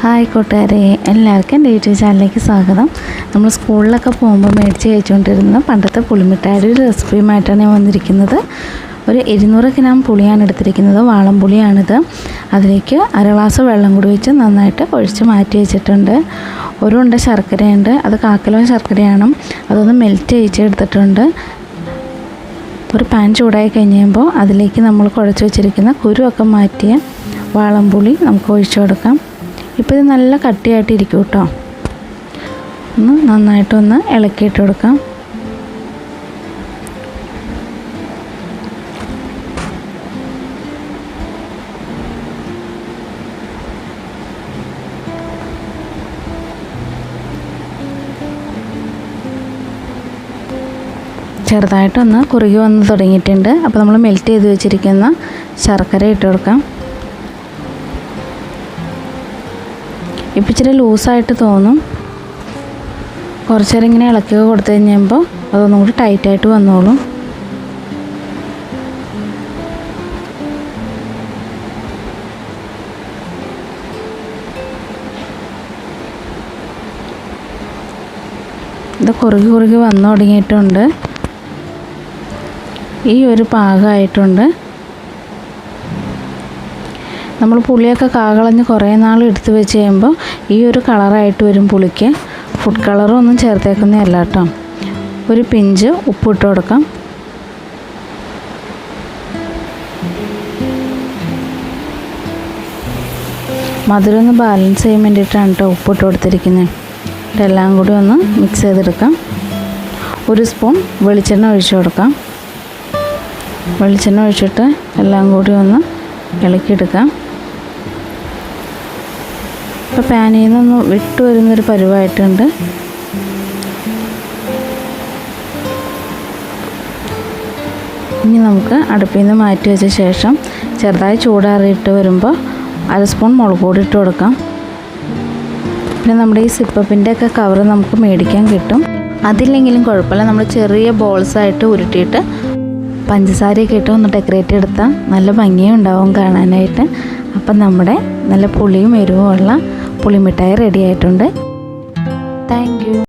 Hi കൂട്ടുകാരെ എല്ലാവർക്കും എന്റെ യൂട്യൂബ് ചാനലിലേക്ക് സ്വാഗതം. നമ്മൾ സ്കൂളിലൊക്കെ പോകുമ്പോൾ മേടിച്ച് കഴിച്ചുകൊണ്ടിരുന്ന പണ്ടത്തെ പുളിമിഠായിയുടെ ഒരു റെസിപ്പിയുമായിട്ടാണ് ഞാൻ വന്നിരിക്കുന്നത്. ഒരു ഇരുന്നൂറ് ഗ്രാം പുളിയാണ് എടുത്തിരിക്കുന്നത് വാളംപുളിയാണിത് അതിലേക്ക് അര ഗ്ലാസ് വെള്ളം കൂടി വെച്ച് നന്നായിട്ട് ഒഴിച്ച് മാറ്റി വെച്ചിട്ടുണ്ട്. ഒരു ഉണ്ട ശർക്കരയുണ്ട് അത് കാക്കലോ ശർക്കരയാണ്. അതൊന്ന് മെൽറ്റ് ചെയ്യിച്ചെടുത്തിട്ടുണ്ട്. ഒരു പാൻ ചൂടായി കഴിയുമ്പോൾ അതിലേക്ക് നമ്മൾ കുഴച്ച് വെച്ചിരിക്കുന്ന കുരുവൊക്കെ മാറ്റിയ വാളംപുളി നമുക്ക് ഒഴിച്ചു കൊടുക്കാം. ഇപ്പോൾ ഇത് നല്ല കട്ടിയായിട്ടിരിക്കും കേട്ടോ. ഒന്ന് നന്നായിട്ടൊന്ന് ഇളക്കിയിട്ട് കൊടുക്കാം. ചെറുതായിട്ടൊന്ന് കുറുകി വന്ന് തുടങ്ങിയിട്ടുണ്ട്. അപ്പോൾ നമ്മൾ മെൽറ്റ് ചെയ്ത് വെച്ചിരിക്കുന്ന ശർക്കര ഇട്ട് കൊടുക്കാം. ഇപ്പം ഇച്ചിരി ലൂസായിട്ട് തോന്നും. കുറച്ച് നേരം ഇങ്ങനെ ഇളക്കി കൊടുത്തു കഴിഞ്ഞപ്പോൾ അതൊന്നും കൂടി ടൈറ്റായിട്ട് വന്നോളും. ഇത് കുറുകി കുറുകി വന്നു തുടങ്ങിയിട്ടുണ്ട്. ഈ ഒരു പാകമായിട്ടുണ്ട്. നമ്മൾ പുളിയൊക്കെ കാകളഞ്ഞ് കുറേ നാൾ എടുത്ത് വെച്ച് കഴിയുമ്പോൾ ഈ ഒരു കളറായിട്ട് വരും പുളിക്ക്. ഫുഡ് കളറും ഒന്നും ചേർത്തേക്കുന്നതല്ല കേട്ടോ. ഒരു പിഞ്ച് ഉപ്പിട്ട് കൊടുക്കാം. മധുരം ഒന്ന് ബാലൻസ് ചെയ്യാൻ വേണ്ടിയിട്ടാണ് കേട്ടോ ഉപ്പിട്ട് കൊടുത്തിരിക്കുന്നത് ഇതെല്ലാം കൂടി ഒന്ന് മിക്സ് ചെയ്തെടുക്കാം. ഒരു സ്പൂൺ വെളിച്ചെണ്ണ ഒഴിച്ചു കൊടുക്കാം. വെളിച്ചെണ്ണ ഒഴിച്ചിട്ട് എല്ലാം കൂടി ഒന്ന് ഇളക്കിയെടുക്കാം. ഇപ്പോൾ പാനിൽ നിന്നൊന്ന് വിട്ടു വരുന്നൊരു പരുവായിട്ടുണ്ട്. ഇനി നമുക്ക് അടുപ്പിൽ നിന്ന് മാറ്റി വെച്ച ശേഷം ചെറുതായി ചൂടാറിയിട്ട് വരുമ്പോൾ അര സ്പൂൺ മുളക് പൊടി ഇട്ട് കൊടുക്കാം. പിന്നെ നമ്മുടെ ഈ സിപ്പപ്പിന്റെ ഒക്കെ കവർ നമുക്ക് മേടിക്കാൻ കിട്ടും. അതില്ലെങ്കിലും കുഴപ്പമില്ല നമ്മൾ ചെറിയ ബോൾസ് ആയിട്ട് ഉരുട്ടിയിട്ട് പഞ്ചസാരയൊക്കെ ഇട്ട് ഒന്ന് ഡെക്കറേറ്റ് എടുത്താൽ നല്ല ഭംഗിയും ഉണ്ടാവും കാണാനായിട്ട്. അപ്പം നമ്മുടെ നല്ല പുളിയും എരിവും ഉള്ള പുളിമിഠായി റെഡി ആയിട്ടുണ്ട്. താങ്ക്